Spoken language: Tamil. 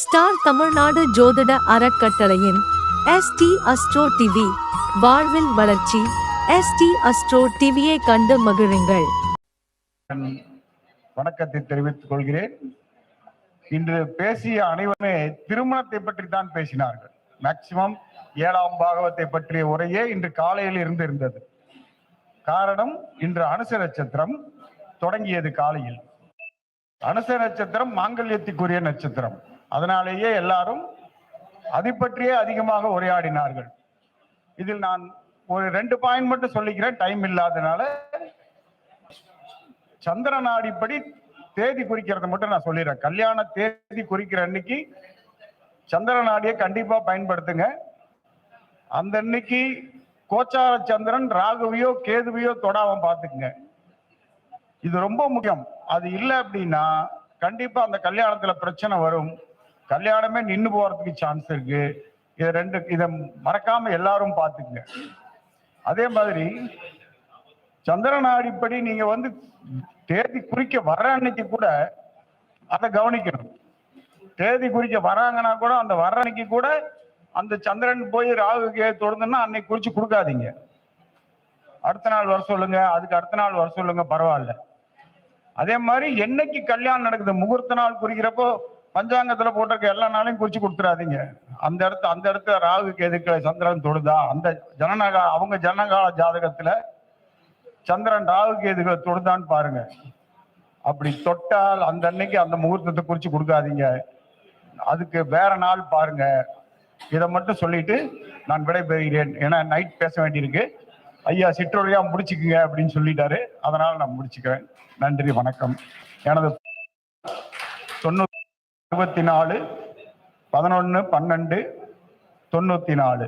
ஸ்டார் தமிழ்நாடு ஜோதிட அறக்கட்டளையின் எஸ்டி அஸ்ட்ரோ டிவி வாழ்வில் வளர்ச்சி. எஸ்டி அஸ்ட்ரோ டிவியை கண்டு மகிழுங்கள். வணக்கத்தை தெரிவித்துக் கொள்கிறேன். இன்று பேசிய அனைவருமே திருமணத்தை பற்றி தான் பேசினார்கள். மேக்சிமம் ஏழாம் பாகவத்தை பற்றிய உரையே இன்று காலையில் இருந்து இருந்தது காரணம் இன்று அனுச நட்சத்திரம் தொடங்கியது காலையில். அனுச நட்சத்திரம் மாங்கல்யத்துக்குரிய நட்சத்திரம். அதனாலேயே எல்லாரும் அதை பற்றியே அதிகமாக உரையாடினார்கள். இதில் நான் ஒரு ரெண்டு பாயிண்ட் மட்டும் சொல்லிக்கிறேன். டைம் இல்லாதனால சந்திர நாடிப்படி தேதி குறிக்கிறத மட்டும் நான் சொல்லிடுறேன். கல்யாண தேதி குறிக்கிற அன்னைக்கு சந்திர நாடியை கண்டிப்பா பயன்படுத்துங்க. அந்த அன்னைக்கு கோச்சார சந்திரன் ராகுவையோ கேதுவையோ தொடாம பாத்துக்குங்க இது ரொம்ப முக்கியம். அது இல்லை அப்படின்னா கண்டிப்பா அந்த கல்யாணத்துல பிரச்சனை வரும். கல்யாணமே நின்று போறதுக்கு சான்ஸ் இருக்கு. இது ரெண்டு இதை மறக்காம எல்லாரும் பார்த்துக்குங்க. அதே மாதிரி சந்திரன் அடிப்படி நீங்க வந்து தேதி குறிக்க வர்ற அன்னைக்கு கூட அதை கவனிக்கணும். தேதி குறிக்க வராங்கன்னா கூட அந்த வர்ற அன்னைக்கு கூட அந்த சந்திரன் போய் ராகு கே தொடர்ந்துன்னா அன்னைக்கு குறிச்சு கொடுக்காதீங்க. அடுத்த நாள் வர சொல்லுங்க அதுக்கு அடுத்த நாள் வர சொல்லுங்க பரவாயில்ல. அதே மாதிரி என்னைக்கு கல்யாணம் நடக்குது முகூர்த்த நாள் குறிக்கிறப்போ பஞ்சாங்கத்துல போட்டிருக்க எல்லா நாளையும் குறிச்சு கொடுத்துறாதீங்க. அந்த இடத்து அந்த இடத்துல ராகு கேதுக்களை சந்திரன் தொடுதா? அந்த ஜனநகா அவங்க ஜனகால ஜாதகத்துல சந்திரன் ராகு கேதுகளை தொடுதான்னு பாருங்க. அப்படி தொட்டால் அந்த அன்னைக்கு அந்த முகூர்த்தத்தை குறிச்சு கொடுக்காதீங்க. அதுக்கு வேற நாள் பாருங்க. இதை மட்டும் சொல்லிட்டு நான் விடைபெறுகிறேன். ஏன்னா நைட் பேச வேண்டியிருக்கு. ஐயா சிற்றொழியா முடிச்சுக்குங்க அப்படின்னு சொல்லிட்டாரு. அதனால நான் முடிச்சுக்கிறேன். நன்றி வணக்கம். எனது தொண்ணூறு இருபத்தி நாலு பதினொன்னு பன்னெண்டு தொண்ணூத்தி நாலு